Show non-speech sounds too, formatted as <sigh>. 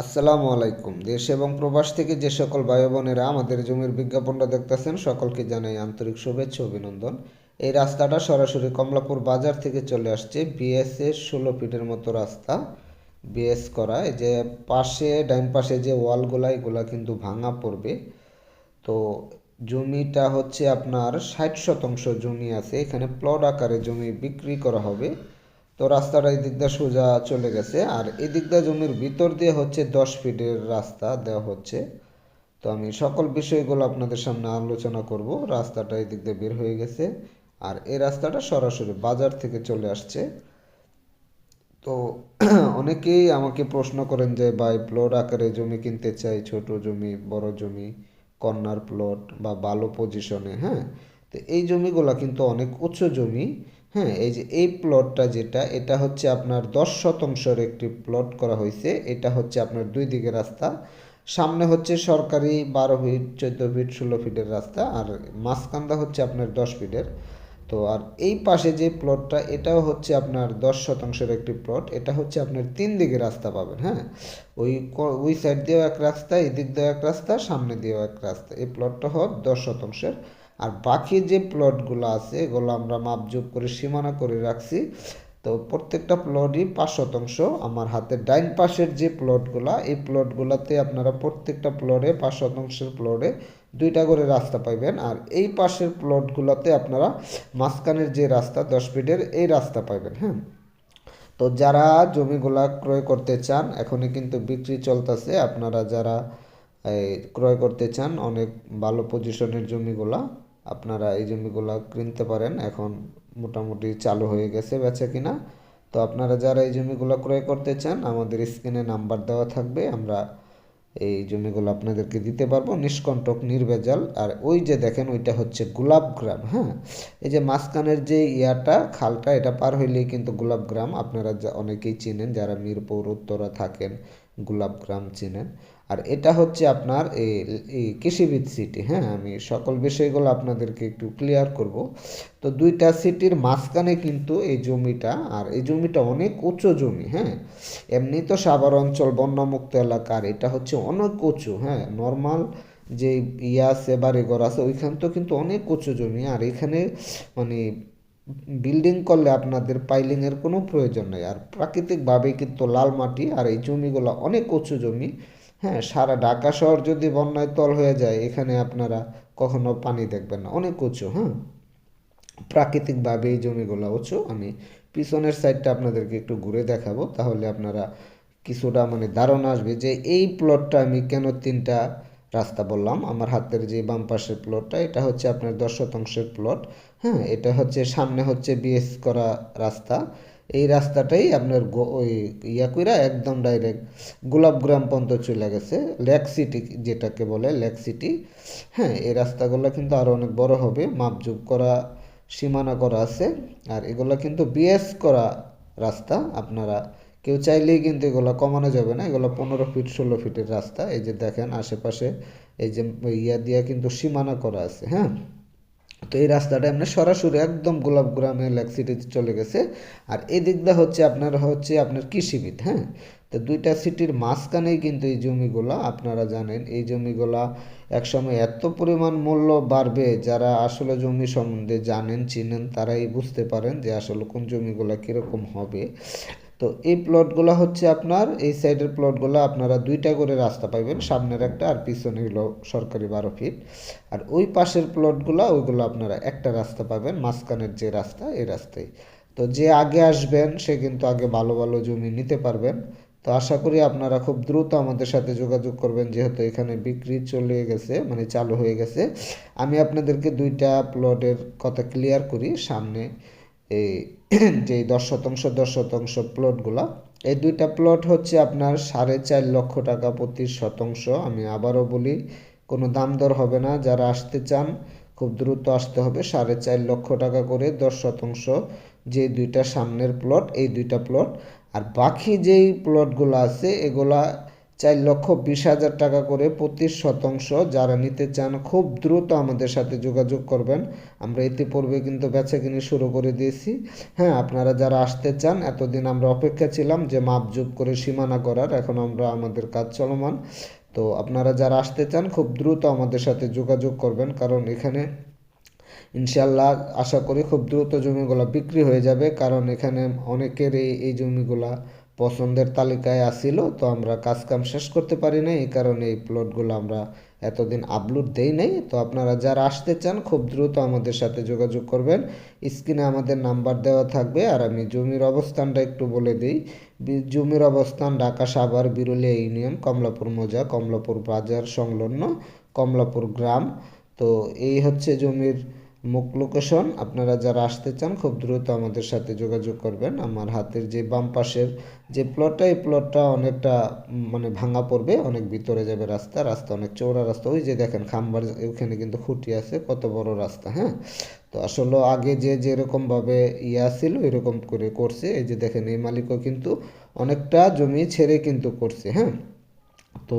আসসালামু আলাইকুম। দেশ এবং প্রবাস থেকে যে সকল ভাই বোনেরা আমাদের জমির বিজ্ঞাপনটা দেখতেছেন, সকলকে জানাই আন্তরিক শুভেচ্ছা অভিনন্দন। এই রাস্তাটা সরাসরি কমলাপুর বাজার থেকে চলে আসছে বিএস এর ষোলো ফিটের মতো রাস্তা। বিএস করা যে পাশে, ডাইন পাশে যে ওয়ালগুলা, এগুলা কিন্তু ভাঙা পড়বে। তো জমিটা হচ্ছে আপনার ষাট শতাংশ জমি আছে, এখানে প্লট আকারে জমি বিক্রি করা হবে। তো রাস্তাটা এই দিয়ে সোজা চলে গেছে। আর এই দিক দিয়ে জমির ভিতর দিয়ে হচ্ছে দশ ফিটের রাস্তা দেওয়া হচ্ছে। তো আমি সকল বিষয়গুলো আপনাদের সামনে আলোচনা করব। রাস্তাটা এই দিক দিয়ে বের হয়ে গেছে। আর এই রাস্তাটা সরাসরি বাজার থেকে চলে আসছে। তো <clears throat> অনেকেই আমাকে প্রশ্ন করেন যে, ভাই প্লট আকারে জমি কিনতে চাই, ছোট জমি, বড় জমি কর্নার প্লট বা ভালো পজিশনে হ্যাঁ? তো এই জমিগুলা কিন্তু অনেক উঁচু জমি। হ্যাঁ এই যে এই প্লটটা যেটা, এটা হচ্ছে আপনার দশ শতাংশের একটি প্লট করা হয়েছে এটা হচ্ছে আপনার দুই দিকে রাস্তা। সামনে হচ্ছে সরকারি বারো ফিট চোদ্দ ফিট ষোলো ফিটের রাস্তা আর মাঝখানটা হচ্ছে আপনার দশ ফিটের তো আর এই পাশে যে প্লটটা এটাও হচ্ছে আপনার দশ শতাংশের একটি প্লট এটা হচ্ছে আপনার তিন দিকে রাস্তা পাবেন হ্যাঁ? ওই ওই সাইড দিয়েও এক রাস্তা, এদিক দিয়েও এক রাস্তা, সামনে দিয়েও এক রাস্তা। এই প্লটটা হোক দশ শতাংশের আর বাকি যে প্লটগুলো আছে, এগুলো আমরা মাপজোপ করে সীমানা করে রাখছি। তো প্রত্যেকটা প্লটই পাঁচ শতাংশ। আমার হাতের ডাইন পাশের যে প্লটগুলা এই প্লটগুলোতে আপনারা প্রত্যেকটা প্লটে পাঁচ শতাংশের প্লটে দুইটা করে রাস্তা পাইবেন। আর এই পাশের প্লটগুলোতে আপনারা মাঝখানের যে রাস্তা, দশ ফিটের এই রাস্তা পাইবেন হ্যাঁ? তো যারা জমিগুলা ক্রয় করতে চান, এখনই কিন্তু বিক্রি চলতেছে। আপনারা যারা ক্রয় করতে চান, অনেক ভালো পজিশনের জমিগুলা আপনারা এই জমিগুলা কিনতে পারেন। এখন মোটামুটি চালু হয়ে গেছে, বেচা কিনা। তো আপনারা যারা এই জমিগুলো ক্রয় করতে চান, আমাদের স্ক্রিনে নাম্বার দেওয়া থাকবে, আমরা এই জমিগুলো আপনাদেরকে দিতে পারব। নিষ্কণ্টক, নির্ভেজাল, আর ওই যে দেখেন, ওইটা হচ্ছে গোলাপ গ্রাম হ্যাঁ? এই যে মাঝখানের যে ইয়াটা, খালটা, এটা পার হইলেই কিন্তু গোলাপ গ্রাম, আপনারা যা- অনেকেই চিনেন, যারা মিরপুর, উত্তরা থাকেন। গোলাপ গ্রাম চিনেন। আর এটা হচ্ছে আপনার এই এই কৃষিবিদ সিটি হ্যাঁ? আমি সকল বিষয়গুলো আপনাদেরকে একটু ক্লিয়ার করব। তো দুইটা সিটির মাঝখানে কিন্তু এই জমিটা, আর এই জমিটা অনেক উঁচু জমি হ্যাঁ? এমনি তো সাভার অঞ্চল, বন্যামুক্ত এলাকা, আর এটা হচ্ছে অনেক উঁচু হ্যাঁ? নর্মাল যে ইয়া আছে, বাড়িঘর আছে, ওইখান তো কিন্তু অনেক উঁচু জমি, আর এখানে মানে বিল্ডিং করলে আপনাদের পাইলিংয়ের কোনো প্রয়োজন নেই। আর প্রাকৃতিকভাবে কিন্তু লাল মাটি আর এই জমিগুলো অনেক উঁচু জমি। হ্যাঁ সারা ঢাকা শহর যদি বন্যায় তল হয়ে যায়, এখানে আপনারা কখনো পানি দেখবেন না। অনেক উঁচু হ্যাঁ। প্রাকৃতিকভাবে এই জমিগুলো উঁচু। আমি পিছনের সাইডটা আপনাদেরকে একটু ঘুরে দেখাবো। তাহলে আপনারা কিছুটা মানে ধারণা আসবে যে এই প্লটটা আমি কেন তিনটা রাস্তা বললাম, আমার হাতের যে বাম পাশের প্লটটা এটা হচ্ছে আপনার দশ শতাংশের প্লট হ্যাঁ? এটা হচ্ছে, সামনে হচ্ছে বিএস করা রাস্তা। এই রাস্তাটাই আপনার ওই ইয়া কইরা একদম ডাইরেক্ট গোলাপগ্রাম পর্যন্ত চলে গেছে। লেক সিটি যেটাকে বলে লেক সিটি হ্যাঁ? এই রাস্তাগুলো কিন্তু আরও অনেক বড় হবে। মাপজোপ করা, সীমানা করা আছে। আর এগুলো কিন্তু বিএস করা রাস্তা, আপনারা কেউ চাইলেই কিন্তু এগুলো কমানো যাবে না। এগুলো পনেরো ফিট ষোলো ফিটের রাস্তা। এই যে দেখেন আশেপাশে এই যে ইয়া দিয়া কিন্তু সীমানা করা আছে হ্যাঁ? তো এই রাস্তাটা এমনি সরাসরি একদম গোলাপ গ্রামে, লেক সিটিতে চলে গেছে। আর এই দিকটা হচ্ছে আপনার হচ্ছে আপনার কৃষিবিদ হ্যাঁ? তো দুইটা সিটির মাঝখানেই কিন্তু এই জমিগুলা, আপনারা জানেন, এই জমিগুলা একসময় এত পরিমাণ মূল্য বাড়বে, যারা আসলে জমি সম্বন্ধে জানেন, চিনেন, তারাই বুঝতে পারেন যে আসলে কোন জমিগুলা কীরকম হবে। তো এই প্লটগুলো হচ্ছে আপনার, এই সাইডের প্লটগুলো আপনারা দুইটা করে রাস্তা পাইবেন, সামনের একটা আর পিছনে হলো সরকারি বারো ফিট আর ওই পাশের প্লটগুলো ওইগুলো আপনারা একটা রাস্তা পাবেন, মাঝখানের যে রাস্তা, এই রাস্তায়। তো যে আগে আসবেন, সে কিন্তু আগে ভালো ভালো জমি নিতে পারবেন। তো আশা করি আপনারা খুব দ্রুত আমাদের সাথে যোগাযোগ করবেন, যেহেতু এখানে বিক্রি চলে গেছে মানে চালু হয়ে গেছে। আমি আপনাদেরকে দুইটা প্লটের কথা ক্লিয়ার করি, সামনে এই <clears throat> যে দশ শতাংশ দশ শতাংশ প্লটগুলা, এই দুইটা প্লট হচ্ছে আপনার সাড়ে চার লক্ষ টাকা প্রতি শতাংশ। আমি আবারও বলি, কোনো দাম দর হবে না। যারা আসতে চান, খুব দ্রুত আসতে হবে। সাড়ে চার লক্ষ টাকা করে দশ শতাংশ যে দুইটা সামনের প্লট, এই দুইটা প্লট। আর বাকি যেই প্লটগুলো আছে, এগুলা চার লক্ষ বিশ হাজার টাকা করে প্রতি শতাংশ। যারা নিতে চান খুব দ্রুত আমাদের সাথে যোগাযোগ করবেন। আমরা ইতিপূর্বে কিন্তু বেচা কিনে শুরু করে দিয়েছি। হ্যাঁ আপনারা যারা আসতে চান, এতদিন আমরা অপেক্ষা ছিলাম যে মাপজুপ করে সীমানা করার এখন আমরা আমাদের কাজ চলমান। তো আপনারা যারা আসতে চান, খুব দ্রুত আমাদের সাথে যোগাযোগ করবেন। কারণ এখানে ইনশাল্লাহ আশা করি খুব দ্রুত জমিগুলো বিক্রি হয়ে যাবে। কারণ এখানে অনেকের এই এই জমিগুলা পছন্দের তালিকায় আসিল, তো আমরা কাজ কাম শেষ করতে পারি না এই কারণে এই প্লটগুলো আমরা এতদিন আপলোড দেই নাই। তো আপনারা যারা আসতে চান, খুব দ্রুত আমাদের সাথে যোগাযোগ করবেন। স্ক্রিনে আমাদের নাম্বার দেওয়া থাকবে। আর আমি জমির অবস্থানটা একটু বলে দিই। জমির অবস্থান ঢাকা সাভার বিরুলিয়া ইউনিয়ন, কমলাপুর মোজা, কমলাপুর বাজার সংলগ্ন কমলাপুর গ্রাম। তো এই হচ্ছে জমির মুখ লোকেশন আপনারা যারা আসতে চান, খুব দ্রুত আমাদের সাথে যোগাযোগ করবেন। আমার হাতের যে বাম পাশের যে প্লটটা এই প্লটটা অনেকটা মানে ভাঙা পড়বে, অনেক ভিতরে যাবে রাস্তা রাস্তা অনেক চৌড়া রাস্তা। ওই যে দেখেন, খাম্বার ওখানে কিন্তু খুঁটি আছে, কত বড় রাস্তা হ্যাঁ? তো আসলে আগে যে যেরকমভাবে ইয়া ছিল, এরকম করে করছে। এই যে দেখেন, এই মালিকও কিন্তু অনেকটা জমি ছেড়ে কিন্তু করছে হ্যাঁ? তো